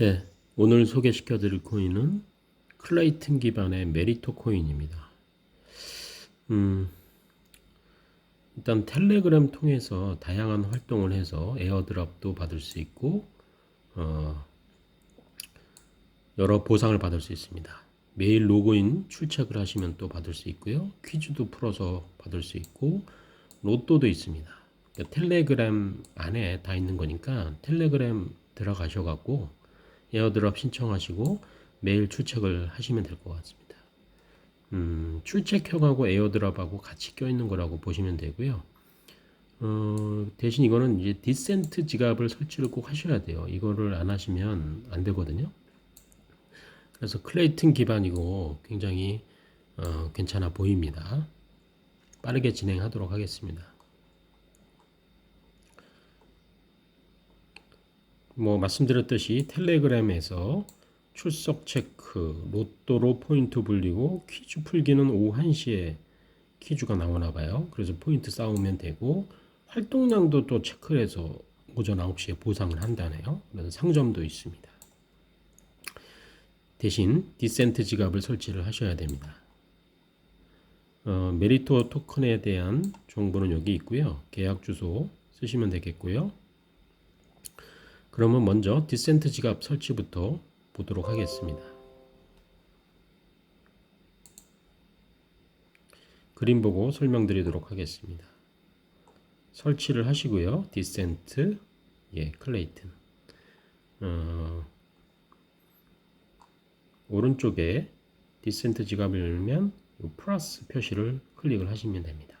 네, 오늘 소개시켜 드릴 코인은 클레이튼 기반의 메리토 코인입니다. 음, 일단 텔레그램 통해서 다양한 활동을 해서 에어드랍도 받을 수 있고, 어, 여러 보상을 받을 수 있습니다. 매일 로그인 출첵을 하시면 또 받을 수 있고요. 퀴즈도 풀어서 받을 수 있고, 로또도 있습니다. 그러니까 텔레그램 안에 다 있는 거니까 텔레그램 들어가셔갖고 에어드랍 신청하시고 매일 출첵을 하시면 될 것 같습니다. 음, 출첵형하고 에어드랍하고 같이 껴있는 거라고 보시면 되고요. 어, 대신 이거는 이제 디센트 지갑을 설치를 꼭 하셔야 돼요. 이거를 안 하시면 안 되거든요. 그래서 클레이튼 기반이고 굉장히 어, 괜찮아 보입니다. 빠르게 진행하도록 하겠습니다. 뭐 말씀드렸듯이 텔레그램에서 출석 체크, 로또로 포인트 불리고 퀴즈 풀기는 오후 1시에 퀴즈가 나오나 봐요. 그래서 포인트 쌓으면 되고 활동량도 또 체크를 해서 오전 9시에 보상을 한다네요. 그래서 상점도 있습니다. 대신 디센트 지갑을 설치를 하셔야 됩니다. 어, 메리토 토큰에 대한 정보는 여기 있고요. 계약 주소 쓰시면 되겠고요. 그러면 먼저 디센트 지갑 설치부터 보도록 하겠습니다. 그림 보고 설명드리도록 하겠습니다. 설치를 하시고요. 디센트, 예, 클레이튼. 어, 오른쪽에 디센트 지갑을 열면 플러스 표시를 클릭을 하시면 됩니다.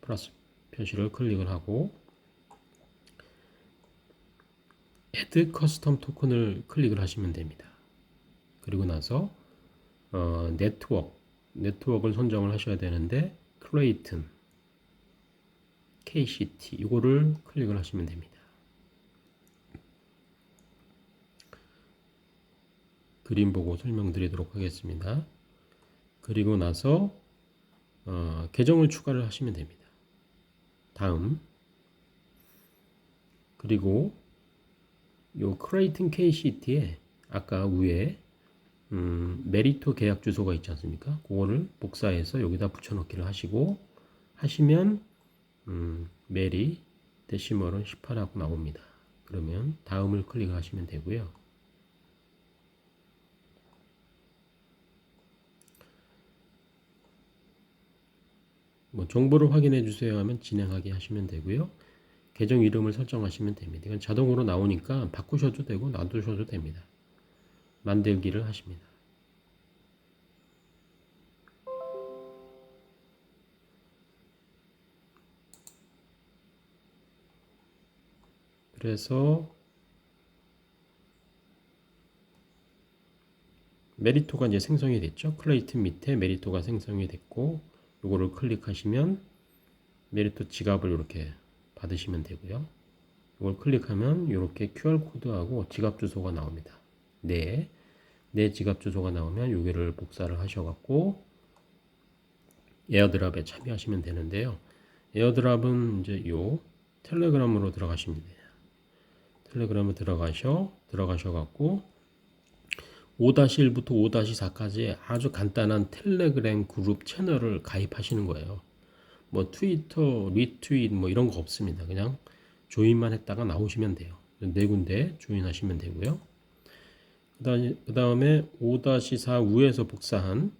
플러스 표시를 클릭을 하고 Add 커스텀 토큰을 클릭을 하시면 됩니다. 그리고 나서 어, 네트워크 네트워크를 선정을 하셔야 되는데 클레이튼 KCT 이거를 클릭을 하시면 됩니다. 그림 보고 설명드리도록 하겠습니다. 그리고 나서 어, 계정을 추가를 하시면 됩니다. 다음 그리고 요 크레이튼 KCT에 아까 위에 음, 메리토 계약 주소가 있지 않습니까? 그거를 복사해서 여기다 붙여넣기를 하시고 하시면 음, 메리 데시멀은 18하고 나옵니다. 그러면 다음을 클릭하시면 되고요. 뭐 정보를 확인해 주세요 하면 진행하게 하시면 되고요. 계정 이름을 설정하시면 됩니다. 이건 자동으로 나오니까 바꾸셔도 되고 놔두셔도 됩니다. 만들기를 하십니다. 그래서 메리토가 이제 생성이 됐죠. 클레이튼 밑에 메리토가 생성이 됐고 이거를 클릭하시면 메리토 지갑을 이렇게 받으시면 되고요. 이걸 클릭하면 이렇게 QR 코드하고 지갑 주소가 나옵니다. 네, 내 지갑 주소가 나오면 여기를 복사를 하셔갖고 에어드랍에 참여하시면 되는데요. 에어드랍은 이제 요 텔레그램으로 들어가시면 돼요. 텔레그램에 들어가셔 들어가셔 갖고 5-1부터 5-4까지 아주 간단한 텔레그램 그룹 채널을 가입하시는 거예요. 뭐 트위터, 리트윗 뭐 이런 거 없습니다. 그냥 조인만 했다가 나오시면 돼요. 네 군데 조인하시면 되고요. 그 다음에 5-4 우에서 복사한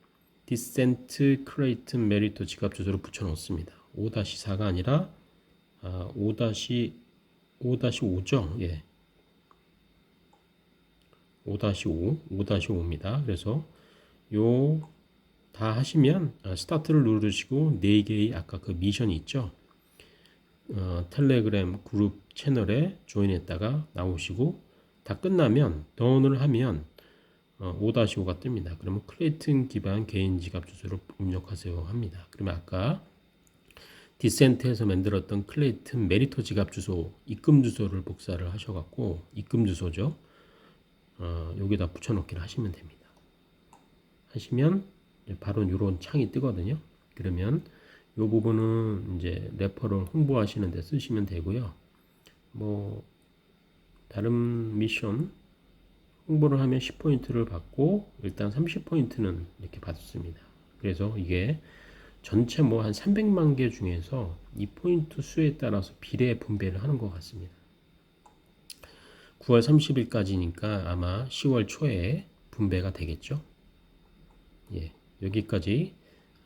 디센트 크레이튼 메리토 지갑 주소를 붙여 놓습니다. 5-4가 아니라 아, 5-5죠. 예. 5-5, 5-5입니다. 그래서 요 다 하시면 아, 스타트를 누르시고 4개의 아까 그 미션이 있죠. 어, 텔레그램 그룹 채널에 조인했다가 나오시고 다 끝나면 던을 하면 어, 5-5가 뜹니다. 그러면 클레이튼 기반 개인 지갑 주소를 입력하세요 합니다. 그러면 아까 디센트에서 만들었던 클레이튼 메리토 지갑 주소 입금 주소를 복사를 하셔갖고 입금 주소죠. 어, 여기다 붙여넣기를 하시면 됩니다. 하시면 바로 이런 창이 뜨거든요. 그러면 이 부분은 이제 레퍼를 홍보하시는 데 쓰시면 되고요. 뭐 다른 미션 홍보를 하면 10포인트를 받고 일단 30포인트는 이렇게 받습니다. 그래서 이게 전체 뭐 한 300만 개 중에서 이 포인트 수에 따라서 비례 분배를 하는 것 같습니다. 9월 30일까지니까 아마 10월 초에 분배가 되겠죠. 예, 여기까지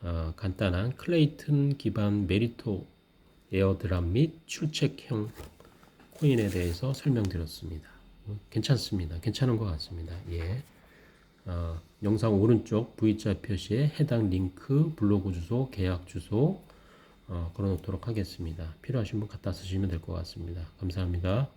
어, 간단한 클레이튼 기반 메리토 에어드랍 및 출첵형 코인에 대해서 설명드렸습니다. 어, 괜찮습니다. 괜찮은 것 같습니다. 예. 어, 영상 오른쪽 V자 표시에 해당 링크, 블로그 주소, 계약 주소 어, 걸어놓도록 하겠습니다. 필요하신 분 갖다 쓰시면 될 것 같습니다. 감사합니다.